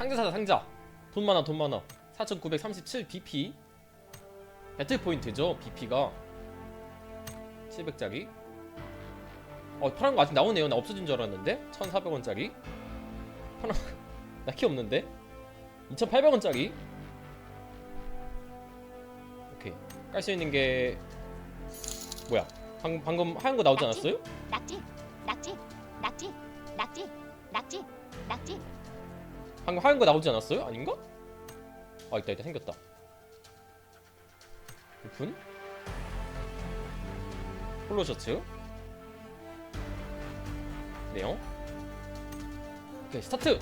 상자 사자 상자. 돈 많아 돈 많아. 4937 BP 배틀 포인트죠 BP가. 700짜리. 어 파란 거 아직 나오네요. 나 없어진 줄 알았는데. 1400원짜리. 파란 나키 없는데. 2800원짜리. 오케이. 깔 수 있는 게 뭐야? 방, 방금 하얀 거 나오지 않았어요? 낙지 낙지 낙지 낙지 낙지 낙지 방금 하얀 거 나오지 않았어요? 아닌가? 아 있다 있다. 생겼다. 오픈? 폴로 셔츠? 네요 오케이 스타트!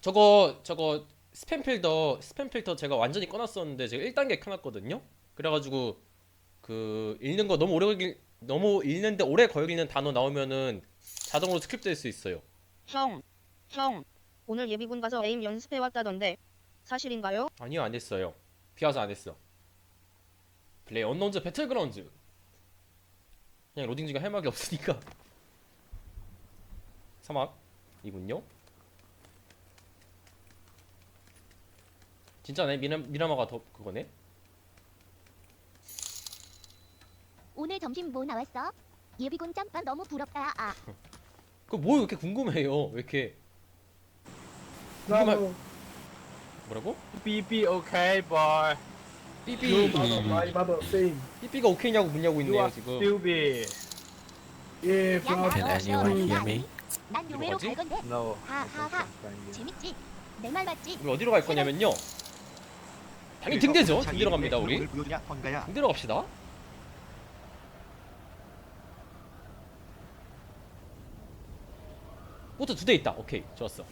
저거 저거 스팸 필터 스팸 필터 제가 완전히 꺼놨었는데 제가 1단계 켜놨거든요? 그래가지고 그 읽는 거 너무 오래 걸릴 너무 읽는데 오래 걸리는 단어 나오면은 자동으로 스킵될 수 있어요. 형, 형, 오늘 예비군 가서 에임 연습해 왔다던데 사실인가요? 아니요 안 했어요. 비 와서 안 했어. 플레이 언론즈 배틀그라운드. 그냥 로딩 중에 할 말이 없으니까. 사막이군요. 진짜네 미라 미라마가 더 그거네. 오늘 점심 뭐 나왔어? 예비군 짬밥 너무 부럽다 아 그뭐 이렇게 궁금해요? 왜 이렇게 Bravo. 뭐라고? BB okay boy. 삐삐 my brother sing. 삐삐가 오케이냐고 묻냐고 You 있네요 are 지금. stupid. Yeah, 야. 나 Can anyone hear me? 난 요외로 뭐지? 갈 건데 No. 하하하 재밌지? 내 말 맞지? 우리 어디로 갈 거냐면요. 당연히 등대죠. 등대로 갑니다 우리. 등대로 갑시다. 보트 두 대 있다. 오케이, 좋았어.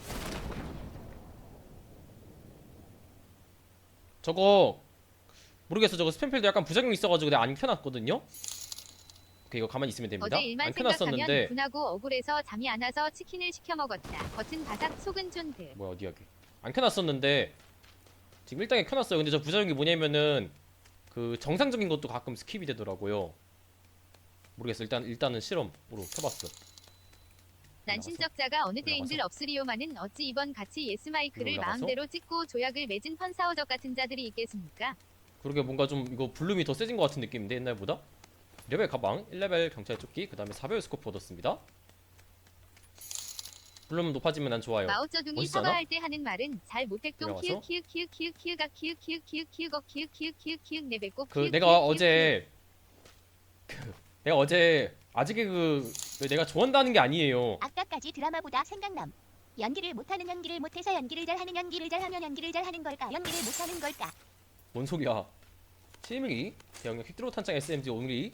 저거 모르겠어. 저거 스팸필드 약간 부작용 있어가지고 내가 안 켜놨거든요. 오케이, 이거 가만히 있으면 됩니다. 어제 일만 안 생각하면 켜놨었는데 분하고 억울해서 잠이 안 와서 치킨을 시켜 먹었다. 겉은 바삭 속은 쫀득. 뭐야 어디 여기? 안 켜놨었는데 지금 일단에 켜놨어요. 근데 저 부작용이 뭐냐면은 그 정상적인 것도 가끔 스킵이 되더라고요. 모르겠어. 일단 일단은 실험으로 켜봤어. 난? 신적자가 어느 때인들 올라가서? 없으리오마는 어찌 이번 같이 예스 마이크를 올라가서? 마음대로 찍고 조약을 맺은 펀사오적 같은 자들이 있겠습니까? 그러게 뭔가 좀 이거 볼륨이 더 세진 것 같은 느낌인데 옛날보다. 레벨 가방, 1레벨 경찰 조끼, 그 다음에 4배율 스코프 얻었습니다. 볼륨 높아지면 난 좋아요. 마오쩌둥이? 사과할 때 하는 말은 잘 못했동 올라가서? 키읔 키읔 키읔 키읔 키읔가 키읔 키읔 키읔 키읔 어 키읔 키읔 키읔 키읔 내뱉고 그 키읔, 내가 키읔, 키읔, 어제 그 내가 어제 아직의 그 내가 좋아한다는 게 아니에요. 아까까지 드라마보다 생각남 연기를 못하는 연기를 못해서 연기를 잘하는 연기를 잘하면 연기를 잘하는 걸까 연기를 못하는 걸까 뭔 소리야? 7mm 대형력 퀵드로 탄창 SMG 5mm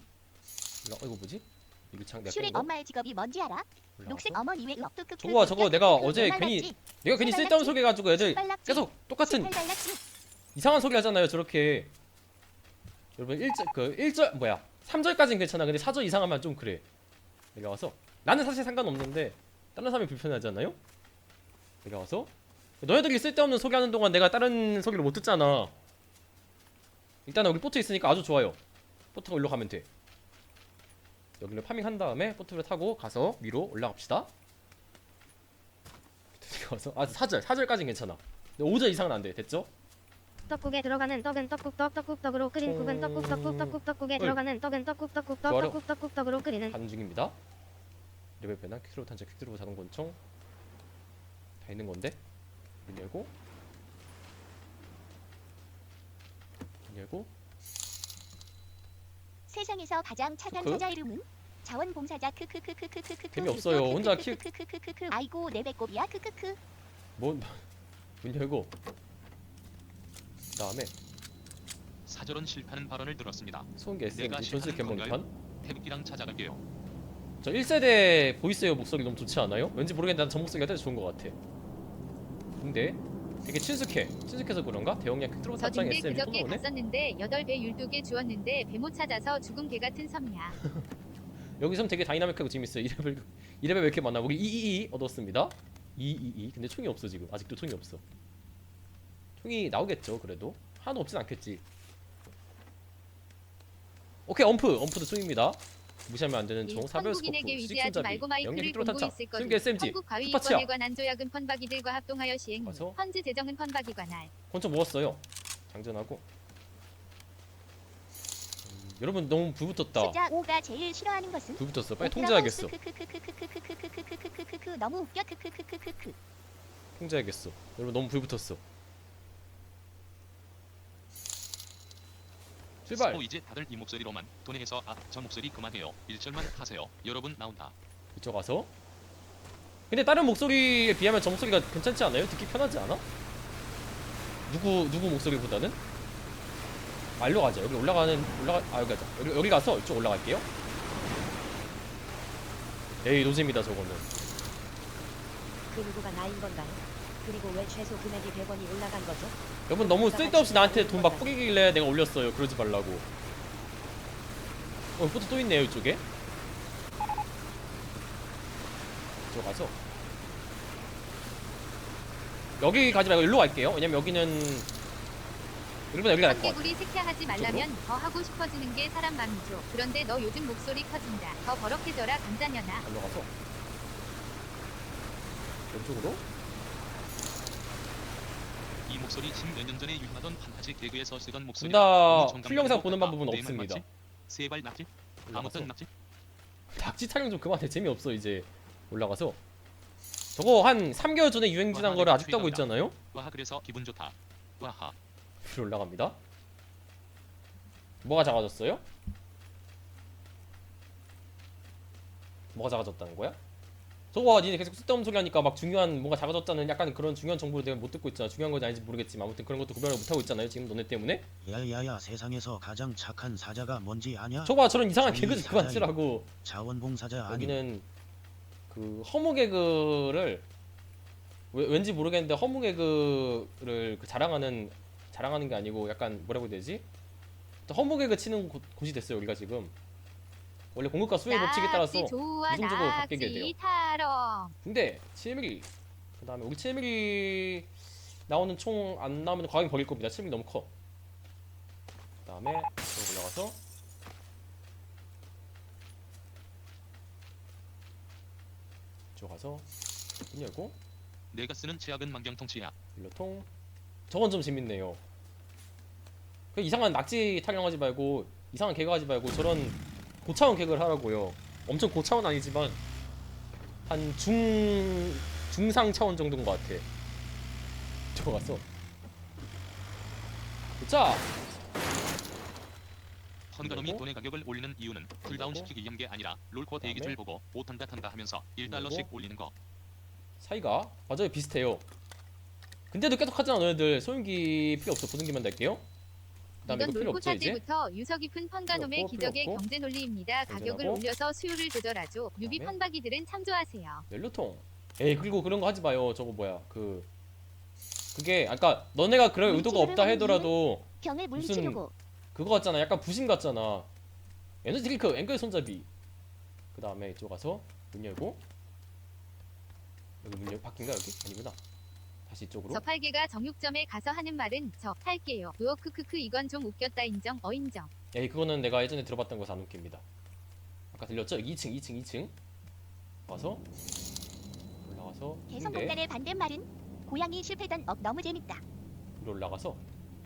올라 어 이거 뭐지? 이거 창 내가 깬 슈렉 거? 엄마의 직업이 뭔지 알아? 녹색 어머니 외 럭두크 저거, 저거 내가 어제 괜히 내가 괜히 쓸데없는 소리 해가지고 애들 빨랐지? 계속 똑같은? 이상한 소리 하잖아요 저렇게 여러분 1절 그 1절 뭐야 3절까지는 괜찮아. 근데 4절 이상하면 좀 그래. 내가 와서 나는 사실 상관없는데 다른 사람이 불편하잖아요? 내가 와서 너희들이 쓸데없는 소리 하는 동안 내가 다른 소리를 못 듣잖아. 일단은 우리 보트 있으니까 아주 좋아요. 보트가 일로 가면 돼. 여기를 파밍한 다음에 보트를 타고 가서 위로 올라갑시다. 가서 아 4절. 4절까지는 괜찮아. 근데 5절 이상은 안 돼. 됐죠? 떡국에 들어가는 떡은 떡국 떡 떡국 떡으로 끓인 국은 떡국 떡국 떡국 떡국에. 들어가는 떡은 떡국 떡국 떡. 떡국 떡국 떡으로 끓이는 가는 중입니다. 레벨 배낭, 퀵드로 탄창, 퀵드로 자동 권총 다 있는 건데 문 열고 문 열고 세상에서 가장 착한 그? 사자 이름은 자원봉사자 크크크크크크크 재미없어요. 혼자 키- 크크크크크크 아이고 내 배꼽이야 크크크 뭐문 열고 그 다음에 사절은 실패하는 발언을 들었습니다. 소음기 내가 실패하는 개봉편 태극기랑 찾아갈게요. 저 1세대 보이스웨어 목소리 너무 좋지 않아요? 왠지 모르겠는데 난저 목소리가 되게 좋은 것 같아 근데 되게 친숙해 친숙해서 그런가? 대용량 퀵드로 저 탄창 딘데 SMG 또 그저께 나오네? 갔었는데 8배 율두개 주었는데 배 못 찾아서 죽은 개 같은 섬이야. 여기 섬 되게 다이나믹하고 재밌어요. 2레벨 2레벨 왜 이렇게 많아? 우리 222 얻었습니다. 222. 근데 총이 없어 지금. 아직도 총이 없어. 흉이 나오겠죠 그래도 하나도 없진 않겠지 오케이 엄프 엄프도 숭입니다 무시하면 안 되는 종 사별 스코프 시침잡이 영역이 뚜렷한차 승계 SMG 슈퍼치아 가서 권총 모았어요 장전하고 여러분 너무 불붙었다 오가 제일 싫어하는 것은 불붙었어 빨리 통제하겠어 통제하겠어 여러분 너무 불붙었어 다들 이 목소리로만 돈에서 아저 목소리 그만해요. 1절만 하세요. 여러분 나온다. 이쪽 가서 근데 다른 목소리에 비하면 저 목소리가 괜찮지 않아요? 듣기 편하지 않아? 누구 누구 목소리보다는? 아 일로 가자 여기 올라가는 올라가 아 여기 가자 여기, 여기 가서 이쪽 올라갈게요 에이 노잼이다 저거는 그 누구가 나인 건가요? 그리고 왜 최소 금액이 100원이 올라간 거죠? 여러분 너무 쓸데없이 나한테 돈 막 뿌리길래 내가 올렸어요. 그러지 말라고. 어 포트 또 있네요 이쪽에. 이쪽 가서. 여기 가지 말고 일로 갈게요. 왜냐면 여기는 여러분 여기가 나을 것 같아. 청개구리 색야하지 말라면 더 하고 싶어지는 게 사람 마음이죠. 그런데 너 요즘 목소리 커진다. 더 버럭해져라 감자년아. 일로 가서. 왼쪽으로 이 목소리 10몇 년 전에 유행하던 판타지 개그에서 쓰던 목소리. 둘다 풀 영상 보는 방법은 없습니다 세발 낙지? 아무튼 낙지? 닥지 촬영 좀 그만해 재미없어 이제 올라가서 저거 한 3개월 전에 유행진한 거를 아직도 하고 있잖아요 와하 그래서 기분 좋다. 와하. 올라갑니다. 뭐가 작아졌어요? 뭐가 작아졌다는 거야? 저거 니네 계속 쓸데없는 소리 하니까 막 중요한 뭔가 작아졌다는 약간 그런 중요한 정보를 내가 못 듣고 있잖아. 중요한 건지 아닌지 모르겠지만 아무튼 그런 것도 구별을 못 하고 있잖아요. 지금 너네 때문에. 야야야 세상에서 가장 착한 사자가 뭔지 아냐? 저거 봐 저런 이상한 개그 좀 그만 치라고. 자원봉사자 아니 여기는 그 허무 개그를 왜, 왠지 모르겠는데 허무 개그를 그 자랑하는 자랑하는 게 아니고 약간 뭐라고 해야 되지? 허무 개그 치는 곳, 곳이 됐어요 여기가 지금 원래 공급과 수요 법칙에 따라서 이중적으로 바뀌게 돼요. 근데 7mm 그 다음에 우리 7mm 나오는 총 안 나오면 과감히 버릴 겁니다. 7mm 너무 커 그 다음에 여기 올라가서 이쪽 가서 문 열고 내가 쓰는 치약은 만경통 치약. 일로통. 저건 좀 재밌네요. 그 이상한 낙지 타령하지 말고 이상한 개그 하지 말고 저런 고차원 개그를 하라고요 엄청 고차원 아니지만 한 중 중상 차원 정도인 것 같아 저거 갔어 자 그리고? 돈의 가격을 올리는 이유는 쿨다운 시키기 위한 게 아니라 롤코? 대기줄 보고 못한다 탄다 하면서 1달러씩 그리고? 올리는 거. 사이가 맞아요 비슷해요 근데도 계속 하잖아 너네들 소용기 필요 없어 보증기만 낼게요 그 다음에 이건 이거 필요 놀고 없죠 살 이제 때부터 유서 깊은 펀가놈의 필요 없고, 필요 기적의 없고. 경제 논리입니다. 가격을 경제하고. 올려서 수요를 조절하죠. 뉴비 그다음에? 펀박이들은 참조하세요. 멜로통 에이 그리고 그런 거 하지 마요 저거 뭐야 그 그게 아까 너네가 그럴 의도가 물질을 없다 하는 하더라도 병을 물 무슨- 치르고 그거 같잖아 약간 부심 같잖아 에너지 드링크 앵글 손잡이 그 다음에 이쪽 가서 문 열고 여기 문 열, 바뀐가 여기? 아니구나 다시 이쪽으로 저 팔개가 정육점에 가서 하는 말은 저 팔게요. 으어 크크크 이건 좀 웃겼다 인정 어 인정. 에이 그거는 내가 예전에 들어봤던 거서 안 웃깁니다 아까 들렸죠? 2층 2층 2층 와서 올라가서 근데 대성공단의 반대말은 고양이 실패던 억 너무 재밌다. 위로 올라가서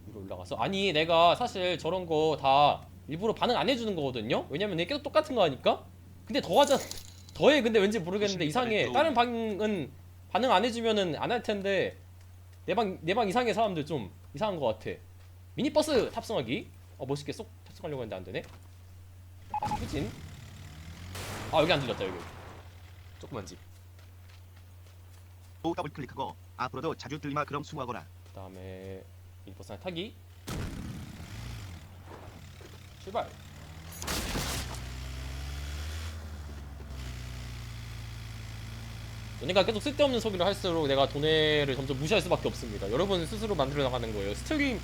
위로 올라가서 아니 내가 사실 저런 거 다 일부러 반응 안 해주는 거거든요 왜냐면 내가 계속 똑같은 거 하니까 근데 더 하자 더해 근데 왠지 모르겠는데 이상해 다른 방은 반응 안 해주면은 안 할 텐데 내방 내방 이상해 사람들 좀 이상한 거 같아. 미니버스 탑승하기. 어 멋있게 쏙 탑승하려고 했는데 안 되네. 아, 후진 아 여기 안 들렸다 여기. 조그만 집. 또 더블 클릭하고 앞으로도 자주 들리마 그럼 수고하거라. 그다음에 미니버스 하나 타기. 출발 너네가 계속 쓸데없는 소비를 할수록 내가 돈을 점점 무시할 수밖에 없습니다. 여러분 스스로 만들어 나가는 거예요. 스트림